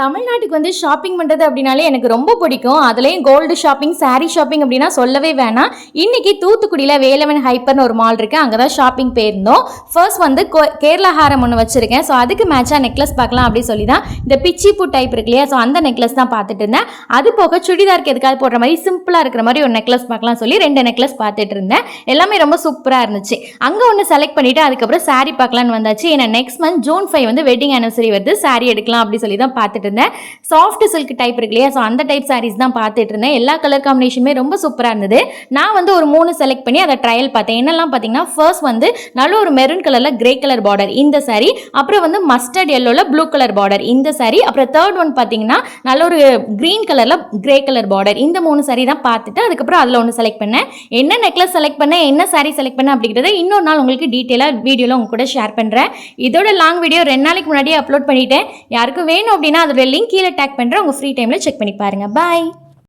தமிழ்நாட்டுக்கு வந்து ஷாப்பிங் பண்ணுறது அப்படின்னாலே எனக்கு ரொம்ப பிடிக்கும். அதுலேயும் கோல்டு ஷாப்பிங் சாரீ ஷாப்பிங் அப்படின்னா சொல்லவே வேணாம். இன்றைக்கி தூத்துக்குடியில் வேலவன் ஹைப்பர்னு ஒரு மால் இருக்குது அங்கே தான் ஷாப்பிங் போயிருந்தோம். ஃபர்ஸ்ட் வந்து கோ- கேரளா ஹாரம் ஒன்று வச்சுருக்கேன். ஸோ அதுக்கு மேட்சாக நெக்லஸ் பார்க்கலாம் அப்படி சொல்லி தான் இந்த பிச்சிப்பூ டைப் இருக்கு இல்லையா? ஸோ அந்த நெக்லஸ் தான் பார்த்துட்டு இருந்தேன். அது போக சுடிதாருக்கு எதுக்காவது போடுற மாதிரி சிம்பிளாக இருக்கிற மாதிரி ஒரு நெக்லஸ் பார்க்கலாம் சொல்லி ரெண்டு நெக்லஸ் பார்த்துட்டு இருந்தேன். எல்லாமே ரொம்ப சூப்பராக இருந்துச்சு. அங்கே ஒன்று செலக்ட் பண்ணிவிட்டு அதுக்கப்புறம் சாரீ பார்க்கலான்னு வந்தாச்சு. ஏன்னா நெக்ஸ்ட் மந்த் ஜூன் ஃபைவ் வந்து வெட்டிங் anniversary வருது. சாரீ எடுக்கலாம் அப்படின்னு சொல்லி தான் பார்த்துட்டு இருந்தேன் சாஃப்ட் சில்க் டைப் இருக்கு இல்லையா ஸோ அந்த டைப் சாரீஸ் தான் பார்த்துட்டு இருந்தேன் எல்லா கலர் காம்பினேஷனுமே ரொம்ப சூப்பராக இருந்தது. நான் வந்து ஒரு மூணு செலக்ட் பண்ணி அதை ட்ரையல் பார்த்தேன். என்னெல்லாம் பார்த்தீங்கன்னா ஃபர்ஸ்ட் வந்து நல்ல ஒரு மெரூன் கலரில் கிரே கலர் பார்டர் இந்த சாரீ அப்புறம் வந்து மஸ்டர்ட் எல்லோவில் ப்ளூ கலர் பார்டர் இந்த saree அப்புறம் தேர்ட் ஒன் பார்த்தீங்கன்னா நல்ல ஒரு க்ரீன் கலரில் கிரே கலர் பார்டர் இந்த மூணு சாரீ தான் பார்த்துட்டு அதுக்கப்புறம் அதில் ஒன்று செலக்ட் பண்ணேன். என்ன நெக்லஸ் செலக்ட் பண்ணேன் என்ன சாரீ செலக்ட் பண்ணேன் அப்படிங்கிறத இன்னொரு நாள் உங்களுக்கு டீட்டெயிலாக வீடியோவில் உங்க கூட ஷேர் பண்ணுறேன் இதோட லாங் வீடியோ ரெண்டு நாளைக்கு முன்னாடியே அப்லோட் பண்ணிட்டேன். யாருக்கும் வேணும் அப்படின்னா அதோட லிங்க் கீழே டேக் பண்ணுறேன் உங்கள் ஃப்ரீ டைமில் செக் பண்ணி பாருங்கள் பாய்